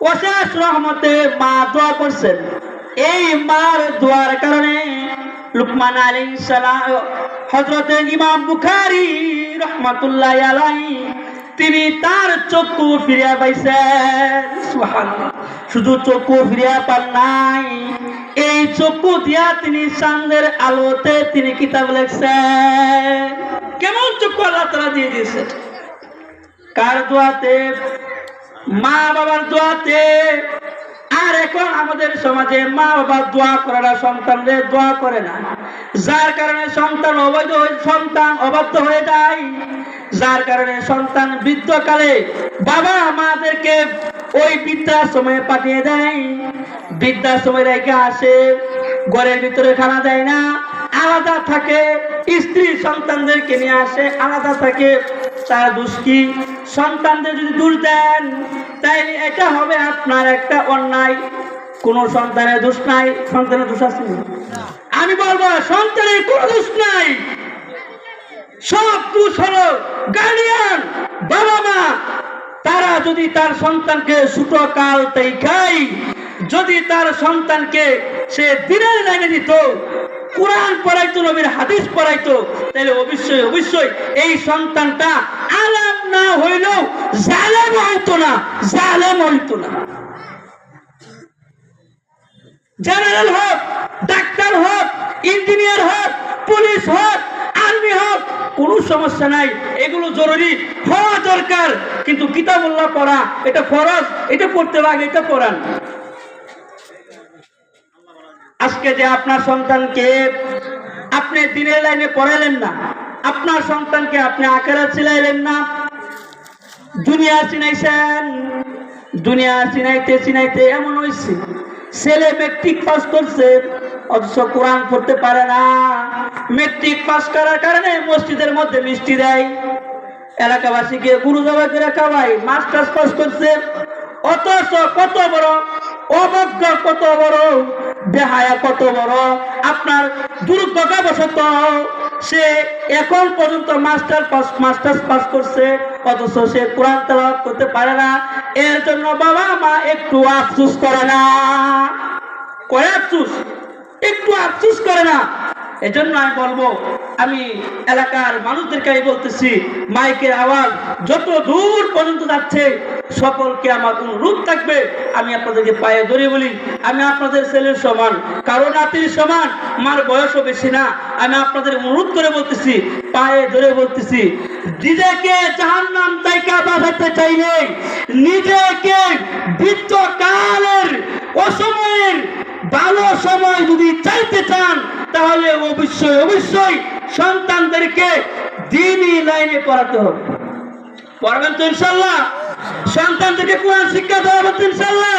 অশেষ রহমতে মা দোয়া করছেন। এই মার দোয়ার কারণে লুকমান আলী সালাম হজরত ইমাম বুখারি রহমতুল্লাহ আলাই তিনি তার চক্ষু ফিরিয়া পাইছেন। শুধু চক্ষু ফিরিয়া পান নাই, এই চক্ষু দিয়া তিনি চাঁদের আলোতে তিনি কিতাব লেখছেন। কেমন চক্ষু আল্লাহ তারা দিয়ে দিয়েছেন? কার দোয়াতে মা বাবার দোয়াতে। আর এখন আমাদের সমাজে মা বাবা দোয়া করে না সন্তানদের দোয়া করে না। যার কারণে সন্তান অবৈধ হয়ে- সন্তান অবাধ্য হয়ে যায়। যার কারণে সন্তান বৃদ্ধকালে বাবা মাদেরকে ওই বৃদ্ধাশ্রমে পাঠিয়ে দেয়। বৃদ্ধাশ্রমে রেখে আসে। ঘরের ভিতরে খানা দেয় না। আলাদা থাকে। স্ত্রী সন্তানদেরকে নিয়ে আসে। আলাদা থাকে। তার দোষ কি সন্তানদের যদি দূর দেন, তাইলে এটা হবে আপনার একটা অন্যায়। কোন সন্তানের দোষ নাই, সন্তানের দোষ আছে। আমি বলব, সন্তানের কোন দোষ নাই। সব দোষ হলো গার্ডিয়ান বাবা মা তারা যদি তার সন্তানকে ছোট কাল খাই যদি তার সন্তানকে সে দিনের লাগে দিত কোরআন পড়াইতো, নবীর হাদিস পড়াইতো তাহলে অবশ্যই অবশ্যই এই সন্তানটা আলাম না হইলেও জালেম হইতো না, জালেম হইতো না। জেনারেল হোক, ডাক্তার হোক, ইঞ্জিনিয়ার হোক, পুলিশ হোক, আর্মি হোক, কোনো সমস্যা নাই, এগুলো জরুরি, হওয়া দরকার। কিন্তু কিতাবুল্লাহ পড়া, এটা ফরজ, এটা পড়তে লাগে এটা পড়ান আজকে যে আপনার সন্তানকে আপনি দিনের লাইনে পড়ালেন না, আপনার সন্তানকে আপনি আকারা ছিলাইলেন না। দুনিয়া চিনাইছেন দুনিয়া চিনাইতে চিনাইতে এমন হয়েছে ছেলে মেট্রিক পাস করছে, অথচ কোরআন পড়তে পারে না। মেট্রিক পাস করার কারণে মসজিদের মধ্যে মিষ্টি দেয়। এলাকাবাসীকে গুরু জবাই করে খাওয়াই মাস্টার্স পাস করছে, অথচ কত বড় অবজ্ঞ কত বড়, বেহায়া কত বড়, আপনার দুর্ভাগ্যবশত সে এখন পর্যন্ত মাস্টার পাস, মাস্টার্স পাস করছে, অথচ সে কোরআন তেলাওয়াত করতে পারে না, এর জন্য বাবা মা একটু আফসুস করে না। করে আফসুস? একটু আফসুস করে না। এজন্য আমি বলব, আমি এলাকার মানুষদেরকে বলতেছি, মাইকের আওয়াজ যত দূর পর্যন্ত যাচ্ছে সকলকে আমার অনুরোধ থাকবে, আমি আপনাদেরকে পায়ে ধরে বলি, আমি আপনাদের ছেলের সমান, কারও নাতির সমান আমার বয়সও বেশি না, আমি আপনাদের অনুরোধ করে বলতেছি, পায়ে ধরে বলতেছি, নিজেকে জাহান্নাম তাইকা বাঁচাতে চাইলে নিজেকে বৃত্ত কালের অসময়ের ভালো সময় যদি চাইতে চান, তাহলে অবশ্যই অবশ্যই সন্তানদেরকে দিনই লাইনে পড়াতে হবে। পড়বেন তো ইনশাল্লাহ। সন্তানদেরকে কোরআন শিক্ষা দেওয়া হবে ইনশাল্লাহ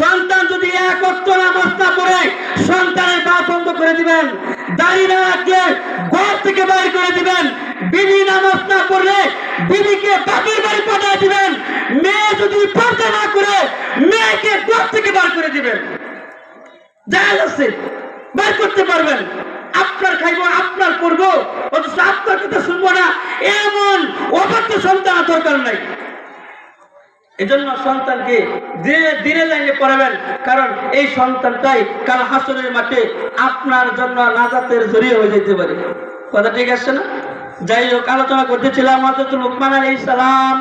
সন্তান যদি এক অক্ট নামাজ না পড়ে, সন্তানের পা বন্ধ করে দিবেন। দাড়ি না রাখলে ঘর থেকে বাইর করে দিবেন। বিবি নামাজ না পড়লে বিবিকে বাপের বাড়ি পাঠিয়ে দিবেন। মেয়ে যদি পর্দা না করে, মেয়েকে ঘর থেকে বার করে দিবেন। জায়েজ আছে, বের করতে পারবেন। আপনার খাইবো, আপনার করব। অথচ আপনার কথা শুনব না। এমন অবাধ্য সন্তান দরকার নাই। এজন্য সন্তানকে দিনে দিনে লাইনে পড়াবেন, কারণ এই সন্তানটাই কাল হাসনের মাঠে আপনার জন্য নাজাতের জড়িয়ে হয়ে যেতে পারে। কথা ঠিক আছে না? যাই হোক, আলোচনা করতেছিলাম হজরত লুকমান আলী সালাম।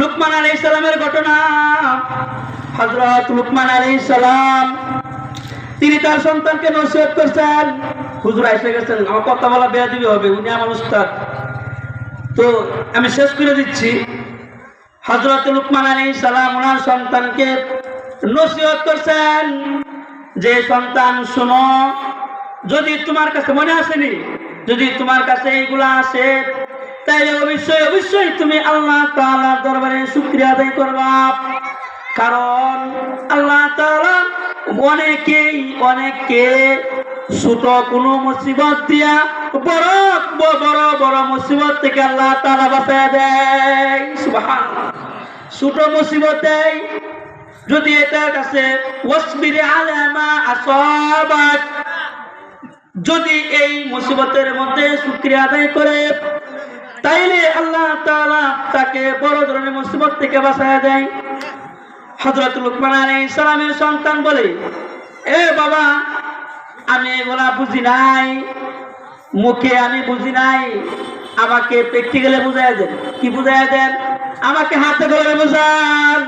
লুকমান আলী সালামের ঘটনা। হজরত লুকমান আলী সালাম, তিনি তার সন্তানকে নসিহত করছেন। হুজুর এসে গেছেন, আমার কথা বলা বেয়াদিবি হবে, উনি আমার উস্তাদ। তো আমি শেষ করে দিচ্ছি। হজরত লুকমান আলী সালাম ওনার সন্তানকে নসিহত করছেন, যে সন্তান শুনো, যদি তোমার কাছে মনে আসেনি, যদি তোমার কাছে এইগুলা আসে, তাইলে অবশ্যই অবশ্যই তুমি আল্লাহ তাআলার দরবারে শুকরিয়া আদায় করবা। কারণ আল্লাহ তাআলা অনেকেই, অনেককে ছোট কোনো মুসিবত দিয়া বড় বড় বড় মুসিবত থেকে আল্লাহ তালা বাঁচায় দেয়। সুবহানাল্লাহ ছোট মুসিবত, যদি এটার কাছে যদি এই মুসিবতের মধ্যে শুক্রিয়া আদায় করে, তাইলে আল্লাহ তাকে বড় ধরনের মুসিবত থেকে বাঁচায় দেয়। হজরত লুকমান আলাইহিস সালামের সন্তান বলে, এ বাবা, আমি এগুলা বুঝি নাই, মুখে আমি বুঝি নাই, আমাকে প্র্যাকটিক্যালে বুঝাই দেন। কি বুঝাই দেন? আমাকে হাতে করে বুঝান।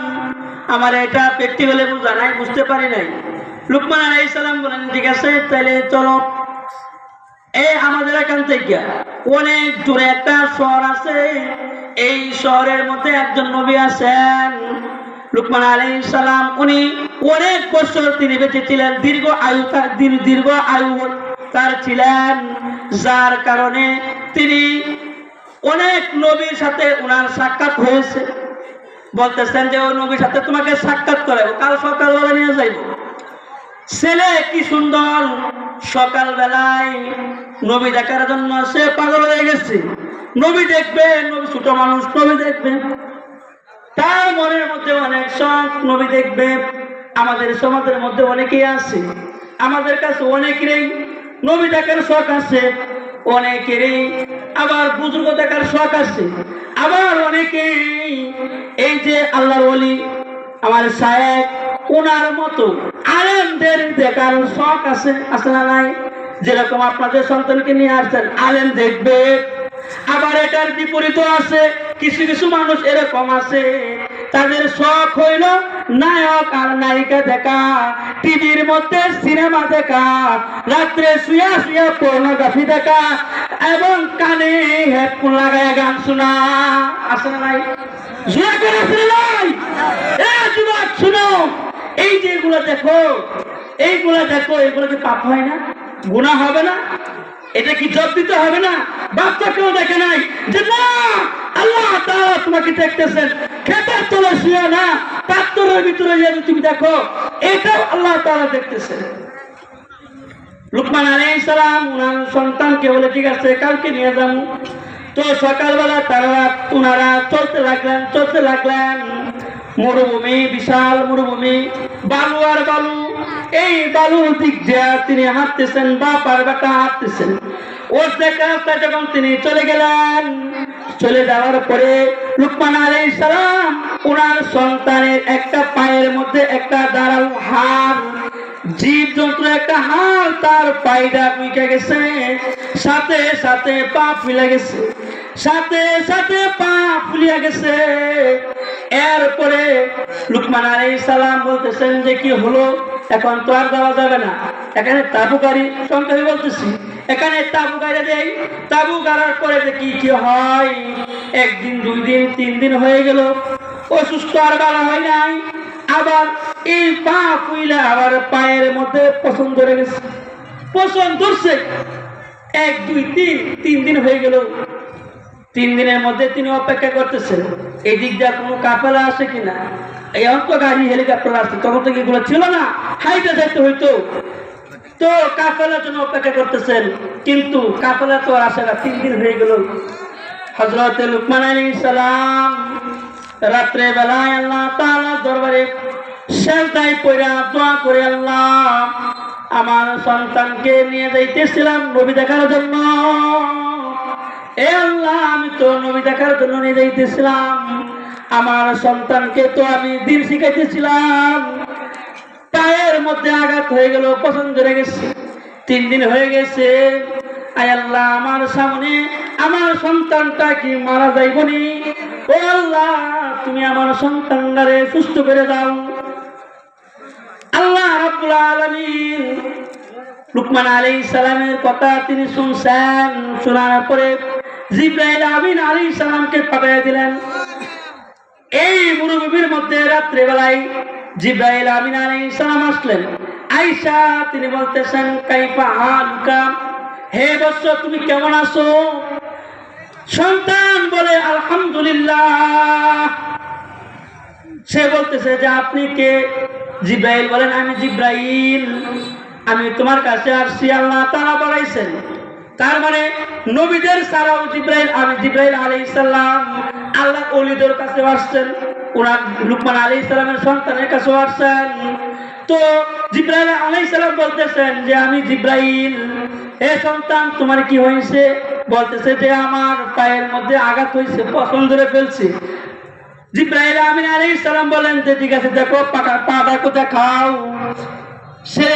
আমার এটা প্র্যাকটিক্যালে বুঝা নাই, বুঝতে পারি নাই। লুকমান আলাইহিস সালাম বলেন, ঠিক আছে তাহলে চলো। এই আমাদের এখান থেকে অনেক দূরে একটা শহর আছে। এই শহরের মধ্যে একজন নবী আছেন। লুকমান আলী সালাম, উনি অনেক বছর তিনি বেঁচে ছিলেন, দীর্ঘ আয়ু দীর্ঘ আয়ু তার ছিলেন। যার কারণে তিনি অনেক নবীর সাথে ওনার সাক্ষাৎ হয়েছে। বলতেছেন যে ওই নবীর সাথে তোমাকে সাক্ষাৎ করাবো কাল সকালবেলা নিয়ে যাইবো। ছেলে কি সুন্দর। সকাল বেলায় নবী দেখার জন্য সে পাগল হয়ে গেছে। নবী দেখবে, নবী ছোট মানুষ, নবী দেখবে। তার মনের মধ্যে অনেক শখ, নবী দেখবে। আমাদের সমাজের মধ্যে অনেকেই আছে। আমাদের কাছে অনেকেরই নবী দেখার শখ আছে। অনেকেরই আবার বুজুর্গ দেখার শখ আছে। আবার অনেকেই এই যে আল্লাহর ওলি, আমার সাহেব ওনার মতো আলেমদের দেখার শখ আছে আছে না নাই? যেরকম আপনাদের সন্তানকে নিয়ে আসছেন, আলেম দেখবে। আবার এটার বিপরীত আছে, কিছু কিছু মানুষ এরকম আছে। তাদের শখ হইল নায়ক আর নায়িকা দেখা। টিভির মধ্যে সিনেমা দেখা। রাত্রে শুয়া শুয়া পর্নোগ্রাফি দেখা। এবং কানে হেডফোন লাগায় গান শোনা। আছে না নাই এই দেখো, এইগুলো দেখো, এগুলো হয় না? গুণা হবে না? এটা কি হবে না? বাচ্চা কেউ দেখে নাই যে না, আল্লাহ দেখতেছেন। তলে না ভিতরে যদি তুমি দেখো, এটাও আল্লাহ তাআলা দেখতেছেন লুকমান আলাইহিস সালাম, উনার সন্তানকে বলে, ঠিক আছে, কালকে নিয়ে যাব। তো সকালবেলা তারা ওনারা চলতে লাগলেন চলতে লাগলেন। মরুভূমি, বিশাল মরুভূমি, বালু আর বালু। এই বালুর দিক দিয়ে তিনি হাঁটতেছেন বাপার বেটা হাঁটতেছেন। ওর দেখা যখন তিনি চলে গেলেন, চলে যাওয়ার পরে লুকমান আলাইহিস সালাম ওনার সন্তানের একটা পায়ের মধ্যে একটা দাঁড়াল হাড় জীব জন্তু একটা হাল, তার পায়টা উইকে গেছে। সাথে সাথে পা ফুলে গেছে। সাথে সাথে পা ফুলিয়া গেছে। এরপরে লুকমান আলাইহিস সালাম বলতেছেন যে, কি হলো? এখন তো আর দেওয়া যাবে না। এখানে তাবু গাড়ি সংখ্যায় বলতেছি, এখানে তাবু গাড়ি দেয় তাবু গাড়ার পরে কি কি হয়। একদিন, দুই দিন, তিন দিন হয়ে গেল। অসুস্থ আর ভালো হয় নাই। আবার এই পা ফুইলে আবার পায়ের মধ্যে পছন্দ ধরে গেছে। পছন্দ ধরছে। এক, দুই, তিন তিন দিন হয়ে গেল। তিন দিনের মধ্যে তিনি অপেক্ষা করতেছেন এই দিক দিয়ে কোনো কাফেলা আসে কিনা? এই অন্ত গাড়ি হেলিকপ্টার আসছে, তখন তো এগুলো ছিল না। হাইটে যেতে হইতো। তো কাফেলার জন্য অপেক্ষা করতেছেন, কিন্তু কাফেলা তো আসে না। তিন দিন হয়ে গেল। হজরত লুকমান আলাইহিস সালাম রাত্রে বেলায় আল্লাহ তাআলা দরবারে সেজদায় পড়া দোয়া করে আল্লাহ, আমার সন্তানকে নিয়ে যাইতেছিলাম নবী দেখার জন্য। এ আল্লাহ, আমি তো নবী দেখার জন্য নিয়ে যাইতেছিলাম। আমার সন্তানকে তো আমি দিন শিখাইতেছিলাম। পায়ের মধ্যে আঘাত হয়ে গেল, পছন্দ হয়ে গেছে, তিন দিন হয়ে গেছে। আয় আল্লাহ, আমার সামনে আমার সন্তানটা কি মারা যাইবনি? ও আল্লাহ, তুমি আমার সন্তানটারে সুস্থ করে দাও। আল্লাহ রাব্বুল আলামিন লুকমান আলাইহিস সালামের কথা তিনি শুনছেন, শোনার পরে জিব্রাইল আমিন আলাইহিস সালামকে পাঠিয়ে দিলেন। এই মধ্যে রাত্রে বেলায় জিব্রাইল আমিন আলাইহিস সালাম আসলেন। আয়েশা, তিনি বলতেছেন, কাইফা হালুকা? হে বৎস, তুমি কেমন আছো? সন্তান বলে সে বলতেছে যে আপনি কে? জিব্রাইল বলেন, আমি জিব্রাইল। আমি তোমার কাছে আসছি, আল্লাহ তারা বাড়াইছেন তার মানে নবীদের সারাও জিব্রাইল, আমি জিব্রাইল আলাইহিস সালাম, আল্লাহ ওলিদের কাছে আসছেন ওনার লুকমান আলাইহিস সালামের সন্তানের কাছে আসছেন। তো জিব্রাইল আলাইহিস সালাম বলতেছেন যে, আমি জিব্রাইল। এ সন্তান, তোমার কি হয়েছে? বলতেছে যে, আমার পায়ের মধ্যে আঘাত হয়েছে পছন্দ ধরে ফেলছে। জিব্রাইল আমিন আলাইহিস সালাম বলেন যে ঠিক আছে দেখো পাকা পাটা কোথায় খাও। সে